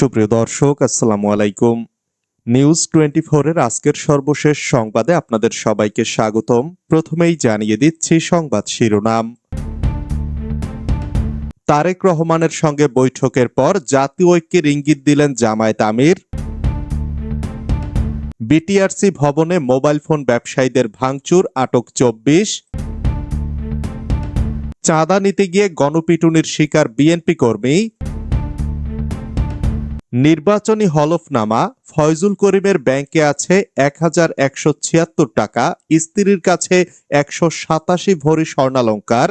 সুপ্রিয় দর্শক, আসসালামু আলাইকুম। নিউজ টোয়েন্টি এর আজকের সর্বশেষ সংবাদে আপনাদের সবাইকে স্বাগতম। প্রথমেই জানিয়ে দিচ্ছি সংবাদ শিরোনাম। তারেক রহমানের সঙ্গে বৈঠকের পর জাতীয় ঐক্যের ইঙ্গিত দিলেন জামায়াত আমির। বিটিআরসি ভবনে মোবাইল ফোন ব্যবসায়ীদের ভাঙচুর, আটক চব্বিশ। চাঁদা নিতে গিয়ে গণপিটুনির শিকার বিএনপি কর্মী। নির্বাচনী হলফনামা ফয়জুল করিমের ব্যাংকে আছে এক হাজার একশো ছিয়াত্তর টাকা, স্ত্রীর কাছে একশো সাতাশি ভরি স্বর্ণালঙ্কার।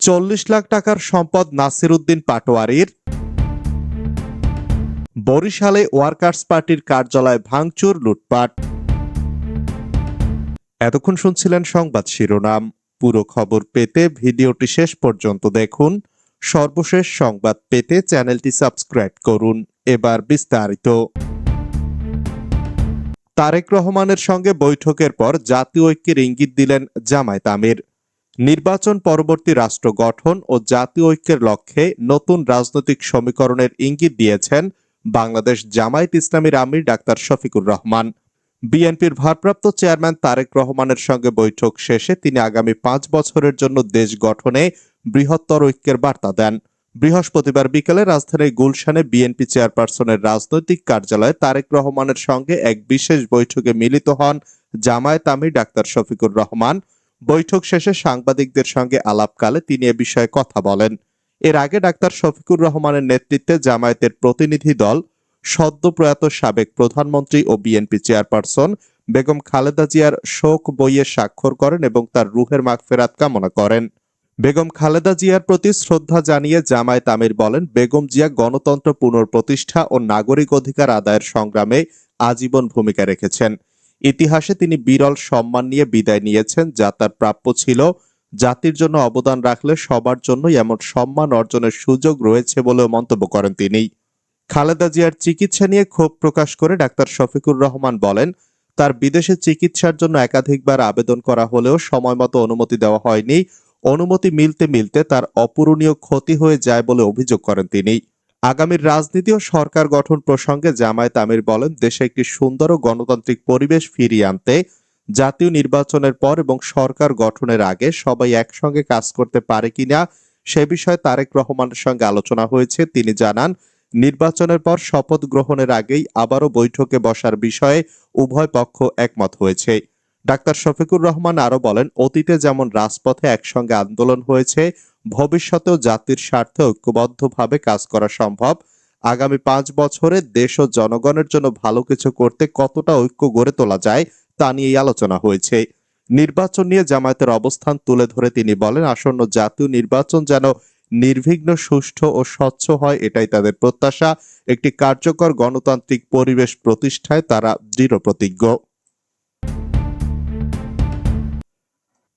চল্লিশ লাখ টাকার সম্পদ নাসির উদ্দিন পাটোয়ারির। বরিশালে ওয়ার্কার্স পার্টির কার্যালয় ভাঙচুর, লুটপাট। এতক্ষণ শুনছিলেন সংবাদ শিরোনাম। পুরো খবর পেতে ভিডিওটি শেষ পর্যন্ত দেখুন। সর্বশেষ সংবাদ পেতে চ্যানেলটি সাবস্ক্রাইব করুন। এবার বিস্তারিত। তারেক রহমানের সঙ্গে বৈঠকের পর জাতীয় ঐক্যের ইঙ্গিত দিলেন জামায়াত আমির। নির্বাচন পরবর্তী রাষ্ট্র গঠন ও জাতীয় ঐক্যের লক্ষ্যে নতুন রাজনৈতিক সমীকরণের ইঙ্গিত দিয়েছেন বাংলাদেশ জামায়াত ইসলামীর আমির ডাক্তার শফিকুর রহমান। বিএনপির ভারপ্রাপ্ত চেয়ারম্যান তারেক রহমানের সঙ্গে বৈঠক শেষে তিনি আগামী পাঁচ বছরের জন্য দেশ গঠনে বৃহত্তর ঐক্যের বার্তা দেন। বৃহস্পতিবার বিকেলে রাজধানীর গুলশানে বিএনপি চেয়ারপারসনের রাজনৈতিক কার্যালয়ে তারেক রহমানের সঙ্গে এক বিশেষ বৈঠকে মিলিত হন জামায়াত আমির ডাক্তার শফিকুর রহমান। বৈঠক শেষে সাংবাদিকদের সঙ্গে আলাপকালে তিনি এ বিষয়ে কথা বলেন। এর আগে ডাক্তার শফিকুর রহমানের নেতৃত্বে জামায়াতের প্রতিনিধি দল সদ্য প্রয়াত সাবেক প্রধানমন্ত্রী ও বিএনপি চেয়ারপারসন বেগম খালেদা জিয়ার শোক বইয়ে স্বাক্ষর করেন এবং তার রুহের মাগফেরাত কামনা করেন। বেগম খালেদা জিয়ার প্রতি শ্রদ্ধা জানিয়ে জামায়াত আমির বলেন, বেগম জিয়া গণতন্ত্র পুনঃপ্রতিষ্ঠা ও নাগরিক অধিকার আদায়ের সংগ্রামে আজীবন ভূমিকা রেখেছেন। ইতিহাসে তিনি বিরল সম্মান নিয়ে বিদায় নিয়েছেন, যা তার প্রাপ্য ছিল। জাতির জন্য অবদান রাখলে সবার জন্যই এমন সম্মান অর্জনের সুযোগ রয়েছে বলেও মন্তব্য করেন তিনি। খালেদা জিয়ার চিকিৎসা নিয়ে ক্ষোভ প্রকাশ করে ডাক্তার শফিকুর রহমান বলেন, তার বিদেশে চিকিৎসার জন্য একাধিকবার আবেদন করা হলেও সময়মতো অনুমতি দেওয়া হয়নি। অনুমতি মিলতে মিলতে তার অপূরণীয় ক্ষতি হয়ে যায় বলে অভিযোগ করেন তিনি। আগামীর রাজনীতি ও সরকার গঠন প্রসঙ্গে জামায়াত আমির বলেন, দেশে একটি সুন্দর ও গণতান্ত্রিক পরিবেশ ফিরিয়ে আনতে, জাতীয় নির্বাচনের পর এবং সরকার গঠনের আগে সবাই একসঙ্গে কাজ করতে পারে কিনা সে বিষয়ে তারেক রহমানের সঙ্গে আলোচনা হয়েছে। তিনি জানান নির্বাচনের পর শপথ গ্রহণের আগেই আবারও বৈঠকে বসার বিষয়ে উভয় পক্ষ একমত হয়েছে। ডাক্তার শফিকুর রহমান আরও বলেন, অতীতে যেমন রাজপথে একসঙ্গে আন্দোলন হয়েছে, ভবিষ্যতেও জাতির স্বার্থে ঐক্যবদ্ধভাবে কাজ করা সম্ভব। আগামী পাঁচ বছরে দেশ ও জনগণের জন্য ভালো কিছু করতে কতটা ঐক্য গড়ে তোলা যায়, তা নিয়েই আলোচনা হয়েছে। নির্বাচন নিয়ে জামায়াতের অবস্থান তুলে ধরে তিনি বলেন, আসন্ন জাতীয় নির্বাচন যেন নির্বিঘ্ন, সুষ্ঠু ও স্বচ্ছ হয় এটাই তাদের প্রত্যাশা। একটি কার্যকর গণতান্ত্রিক পরিবেশ প্রতিষ্ঠায় তারা দৃঢ় প্রতিজ্ঞ।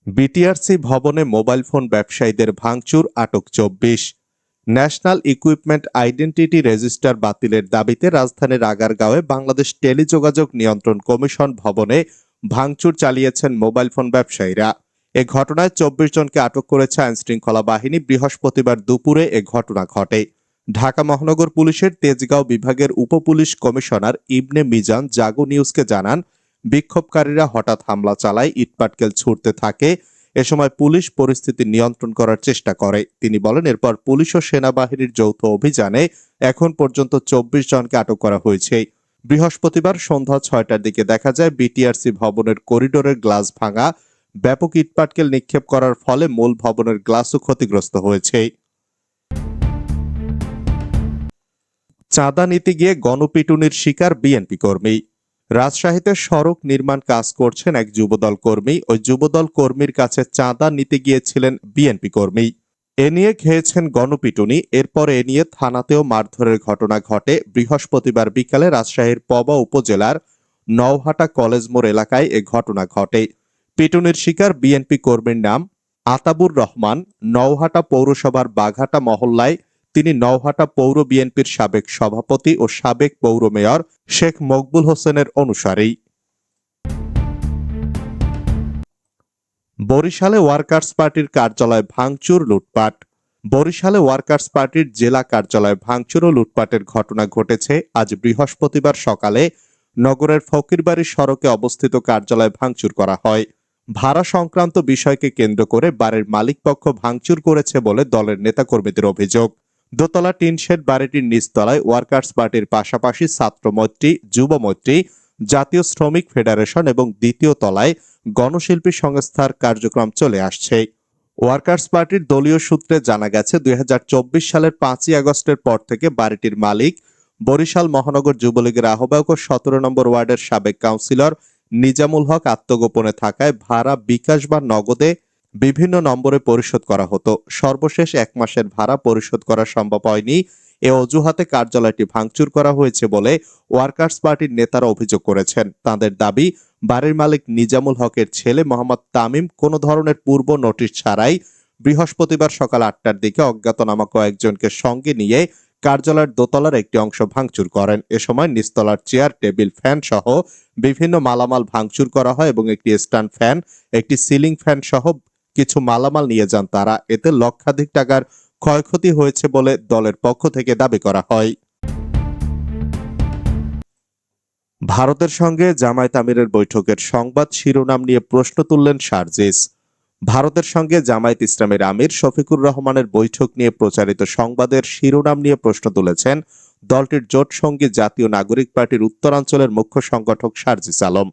বিটিআরসি ভবনে মোবাইল ফোন ব্যবসায়ীদের ভাঙচুর, আটক চব্বিশ। ন্যাশনাল ইকুইপমেন্ট আইডেন্টিটি রেজিস্টার বাতিলের দাবিতে রাজধানীর আগারগাঁওয়ে বাংলাদেশ টেলিযোগাযোগ নিয়ন্ত্রণ কমিশন ভবনে ভাঙচুর চালিয়েছেন মোবাইল ফোন ব্যবসায়ীরা। এ ঘটনায় চব্বিশ জনকে আটক করেছে আইন শৃঙ্খলা বাহিনী। বৃহস্পতিবার দুপুরে এ ঘটনা ঘটে। ঢাকা মহানগর পুলিশের তেজগাঁও বিভাগের উপপুলিশ কমিশনার ইবনে মিজান জাগো নিউজকে জানান, বিক্ষোভকারীরা হঠাৎ হামলা চালায়, ইটপাটকেল ছুটতে থাকে, এ সময় পুলিশ পরিস্থিতি নিয়ন্ত্রণ করার চেষ্টা করে। তিনি বলেন, এরপর পুলিশ ও সেনাবাহিনীর যৌথ অভিযানে এখন পর্যন্ত চব্বিশ জনকে আটক করা হয়েছে। বৃহস্পতিবার সন্ধ্যা ছয়টার দিকে দেখা যায়, বিটিআরসি ভবনের করিডোরের গ্লাস ভাঙা ব্যাপক ইটপাটকেল নিক্ষেপ করার ফলে মূল ভবনের গ্লাসও ক্ষতিগ্রস্ত হয়েছে। চাঁদা নিতে গিয়ে গণপিটুনির শিকার বিএনপি কর্মী। রাজশাহীতে সড়ক নির্মাণ কাজ করছেন এক যুবদল কর্মী। ওই যুবদল কর্মীর কাছে চাঁদা নিতে গিয়েছিলেন বিএনপি কর্মী। এ নিয়ে খেয়েছেন গণপিটুনি। এরপর এ নিয়ে থানাতেও মারধরের ঘটনা ঘটে। বৃহস্পতিবার বিকালে রাজশাহীর পবা উপজেলার নওহাটা কলেজ মোড় এলাকায় এ ঘটনা ঘটে। পিটুনির শিকার বিএনপি কর্মীর নাম আতাবুর রহমান, নওহাটা পৌরসভার বাঘাটা মহল্লায় তিনি নওহাটা পৌর বিএনপির সাবেক সভাপতি ও সাবেক পৌর মেয়র শেখ মকবুল হোসেনের অনুসারী বরিশালে ওয়ার্কার্স পার্টির কার্যালয় ভাঙচুর, লুটপাট। বরিশালে ওয়ার্কার্স পার্টির জেলা কার্যালয়ে ভাঙচুর ও লুটপাটের ঘটনা ঘটেছে আজ বৃহস্পতিবার সকালে নগরের ফকিরবাড়ি সড়কে অবস্থিত কার্যালয়ে ভাঙচুর করা হয়। ভাড়া সংক্রান্ত বিষয়কে কেন্দ্র করে বাড়ির মালিকপক্ষ ভাঙচুর করেছে বলে দলের নেতাকর্মীদের অভিযোগ। দোতলা টিনশেড বাড়িটির নিচতলায় ওয়ার্কার্স পার্টির পাশাপাশি ছাত্রমৈত্রী, যুবমৈত্রী, জাতীয় শ্রমিক ফেডারেশন এবং দ্বিতীয় তলায় গণশিল্পী সংস্থার কার্যক্রম চলে আসছে। ওয়ার্কার্স পার্টির দলীয় সূত্রে জানা গেছে, দুই হাজার চব্বিশ সালের পাঁচই আগস্টের পর থেকে বাড়িটির মালিক বরিশাল মহানগর যুবলীগের আহ্বায়ক ও সতেরো নম্বর ওয়ার্ডের সাবেক কাউন্সিলর নিজামুল হক আত্মগোপনে থাকায় ভাড়া বিকাশ বা নগদে বিভিন্ন নম্বরে পরিশোধ করা হতো। সর্বশেষ এক মাসের ভাড়া পরিশোধ করা সম্ভব হয়নি। এ অজুহাতে কার্যালয়টি ভাঙচুর করা হয়েছে বলে ওয়ার্কার্স পার্টির নেতারা অভিযোগ করেছেন। তাদের দাবি, বাড়ির মালিক নিজামুল হকের ছেলে মোহাম্মদ তামিম কোনো ধরনের পূর্ব নোটিশ ছাড়াই বৃহস্পতিবার সকাল আটটার দিকে অজ্ঞাতনামা কয়েকজনকে সঙ্গে নিয়ে কার্যালয়ের দোতলার একটি অংশ ভাঙচুর করেন। এ সময় নিচতলার চেয়ার, টেবিল, ফ্যান সহ বিভিন্ন মালামাল ভাঙচুর করা হয় এবং একটি স্ট্যান্ড ফ্যান, একটি সিলিং ফ্যান সহ কিছু মালামাল নিয়ে যান তারা। এতে লক্ষাধিক টাকার ক্ষয়ক্ষতি হয়েছে বলে দলের পক্ষ থেকে দাবি করা হয়। ভারতের সঙ্গে জামায়াত আমিরের বৈঠকের সংবাদ শিরোনাম নিয়ে প্রশ্ন তুললেন শারজিস ভারতের সঙ্গে জামায়াত ইসলামের আমির শফিকুর রহমানের বৈঠক নিয়ে প্রচারিত সংবাদের শিরোনাম নিয়ে প্রশ্ন তুলেছেন দলটির জোট সঙ্গী জাতীয় নাগরিক পার্টির উত্তরাঞ্চলের মুখ্য সংগঠক শারজিস আলম।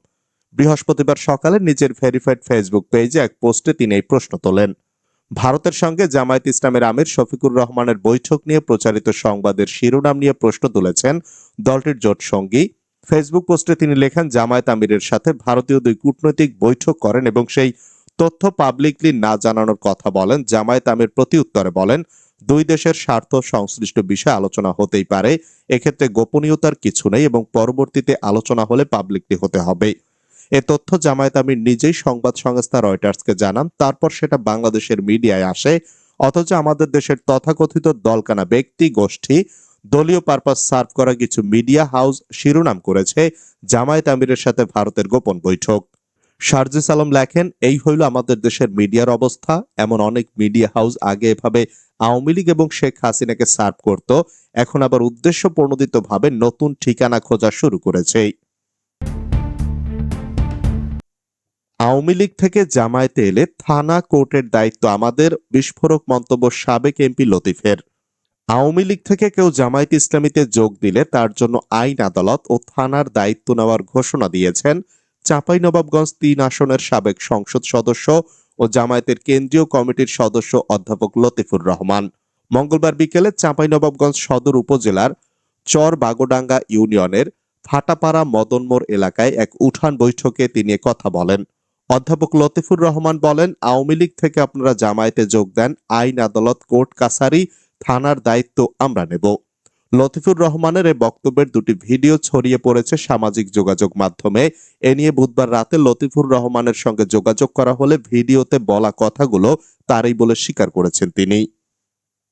বৃহস্পতিবার সকালে নিজের ভেরিফাইড ফেসবুক পেজে এক পোস্টে তিনি এই প্রশ্ন তোলেন। ভারতের সঙ্গে জামায়াত ইসলামের আমির শফিকুর রহমানের বৈঠক নিয়ে প্রচারিত সংবাদের শিরোনাম নিয়ে প্রশ্ন তুলেছেন দলটির জোট সঙ্গী ফেসবুক পোস্টে তিনি লেখেন, জামায়াত আমিরের সাথে ভারতীয় দুই কূটনৈতিক বৈঠক করেন এবং সেই তথ্য পাবলিকলি না জানানোর কথা বলেন, জামায়াত আমির প্রতি উত্তরে বলেন, দুই দেশের স্বার্থ সংশ্লিষ্ট বিষয়ে আলোচনা হতেই পারে, এক্ষেত্রে গোপনীয়তার কিছু নেই এবং পরবর্তীতে আলোচনা হলে পাবলিকলি হতে হবে। এ তথ্য জামায়াত আমির নিজেই সংবাদ সংস্থা রয়টার্সকে জানান, তারপর সেটা বাংলাদেশের মিডিয়ায় আসে। অথচ আমাদের দেশের তথাকথিত দলকানা ব্যক্তি, গোষ্ঠী, দলীয় পারপাস সার্ভ করা কিছু মিডিয়া হাউস শিরোনাম করেছে জামায়াত আমিরের সাথে ভারতের গোপন বৈঠক। শারজিস আলম লেখেন, এই হইল আমাদের দেশের মিডিয়ার অবস্থা। এমন অনেক মিডিয়া হাউস আগে এভাবে আওয়ামী লীগ এবং শেখ হাসিনাকে সার্ভ করত। এখন আবার উদ্দেশ্য প্রণোদিতভাবে নতুন ঠিকানা খোঁজা শুরু করেছে। আওয়ামী লীগ থেকে জামায়াতে এলে থানা কোর্টের দায়িত্ব আমাদের, বিস্ফোরক মন্তব্য সাবেক এমপি লতিফের। আওয়ামী লীগ থেকে কেউ জামায়াত ইসলামীতে যোগ দিলে তার জন্য আইন আদালত ও থানার দায়িত্ব নেওয়ার ঘোষণা দিয়েছেন। চাঁপাইনবাবগঞ্জ তিন আসনের সাবেক সংসদ সদস্য ও জামায়াতের কেন্দ্রীয় কমিটির সদস্য অধ্যাপক লতিফুর রহমান। মঙ্গলবার বিকেলে চাঁপাইনবাবগঞ্জ সদর উপজেলার চর বাগোডাঙ্গা ইউনিয়নের ফাটাপাড়া মদনমোড় এলাকায় এক উঠান বৈঠকে তিনি কথা বলেন। অধ্যাপক লতিফুর রহমান বলেন, আওয়ামী লীগ থেকে আপনারা জামায়াতে যোগ দেন, আইন আদালত, কোর্ট, কাছারি থানার দায়িত্ব আমরা নেব। লতিফুর রহমানের এই বক্তব্যের দুটি ভিডিও ছড়িয়ে পড়েছে সামাজিক যোগাযোগ মাধ্যমে। এ নিয়ে বুধবার রাতে লতিফুর রহমানের সঙ্গে যোগাযোগ করা হলে ভিডিওতে বলা কথাগুলো তারই বলে স্বীকার করেছেন তিনি।